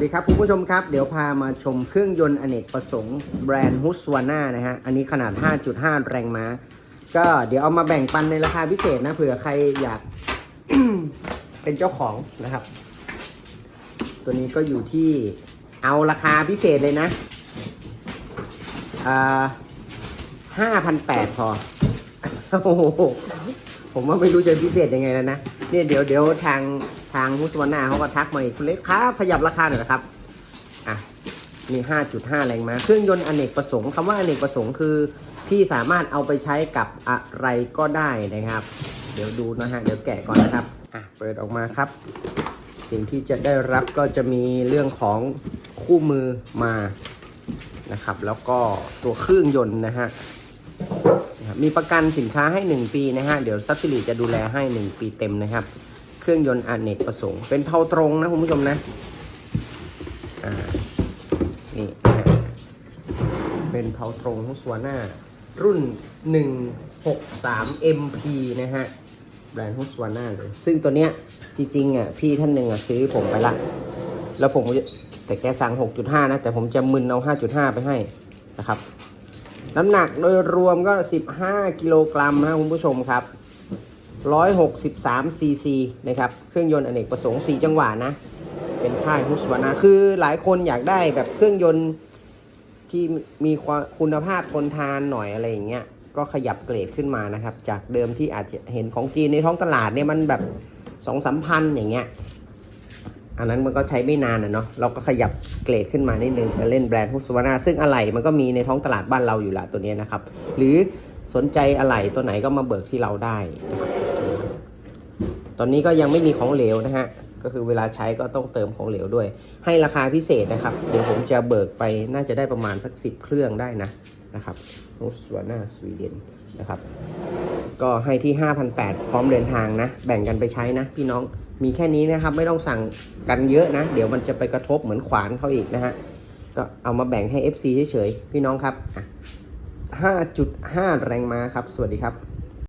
สวัสดีครับคุณผู้ชมครับ เดี๋ยวพามาชมเครื่องยนต์อเนกประสงค์แบรนด์ฮุสวาน่านะฮะ อันนี้ขนาด 5.5 แรงม้า ก็เดี๋ยวเอามาแบ่งปันในราคาพิเศษนะ เผื่อใครอยาก เป็นเจ้าของนะครับ ตัวนี้ก็อยู่ที่เอาราคาพิเศษเลยนะห้าพันแปดพอ โอ้โห ผมว่าไม่รู้จะพิเศษยังไงแล้วนะ เนี่ยเดี๋ยวเดี๋ยวทางทางฮุสวาน่าเขาก็ทักมาอีกคุณเล็กครับขยับราคาหน่อยนะครับอะมี5.5 แรงม้าเครื่องยนต์อเนกประสงค์คำว่าอเนกประสงค์คือ พี่สามารถเอาไปใช้กับอะไรก็ได้นะครับ เดี๋ยวดูนะฮะเดี๋ยวแกะก่อนนะครับอะเปิดออกมาครับ สิ่งที่จะได้รับก็จะมีเรื่องของคู่มือมานะครับ แล้วก็ตัวเครื่องยนต์นะฮะ นะครับมีประกันสินค้าให้ 1 ปีนะฮะเดี๋ยวซับซิลีจะดูแลให้ 1 ปีเต็มนะครับ เครื่องยนต์อเนกประสงค์ เป็นเผาตรงนะคุณผู้ชมนะอ่านี่นะเป็นเผาตรงฮุสวาน่ารุ่น 163 MP นะฮะแบรนด์ฮุสวาน่าเลย ซึ่งตัวเนี้ยจริงๆอะพี่ท่านหนึ่งอะซื้อผมไปละ แล้วผมจะแต่แกสั่ง 6.5 นะ แต่ผมจะมึนเอา 5.5 ไปให้นะครับ น้ำหนักโดยรวมก็ 15 กิโลกรัมนะคุณผู้ชมครับ 163ซีซีนะครับ เครื่องยนต์อเนกประสงค์ 4 จังหวะนะ เป็นค่ายฮุสวานาคือหลายคนอยากได้แบบเครื่องยนต์ที่มีคุณภาพทนทานหน่อยอะไรอย่างเงี้ย ก็ขยับเกรดขึ้นมานะครับ จากเดิมที่อาจจะเห็นของจีนในท้องตลาดเนี่ยมันแบบสองสามพันอย่างเงี้ย อันนั้นมันก็ใช้ไม่นานนะเนาะเราก็ขยับเกรดขึ้นมานิดนึงมาเล่นแบรนด์ฮุสวานาซึ่งอะไหล่มันก็มีในท้องตลาดบ้านเราอยู่ละตัวนี้นะครับ หรือสนใจอะไหล่ตัวไหนก็มาเบิกที่เราได้นะครับตอนนี้ก็ยังไม่มีของเหลวนะฮะก็คือเวลาใช้ก็ต้องเติมของเหลวด้วย ให้ราคาพิเศษนะครับ เดี๋ยวผมจะเบิกไปน่าจะได้ประมาณสักสิบเครื่องได้นะนะครับฮุสวานาสวีเดนนะครับ ก็ให้ที่ 5,800 พร้อมเดินทางนะ แบ่งกันไปใช้นะพี่น้อง มีแค่นี้นะครับ ไม่ต้องสั่งกันเยอะนะ เดี๋ยวมันจะไปกระทบเหมือนขวานเขาอีกนะฮะ ก็เอามาแบ่งให้ FC เฉยๆ พี่น้องครับ 5.5 แรงม้าครับ สวัสดีครับ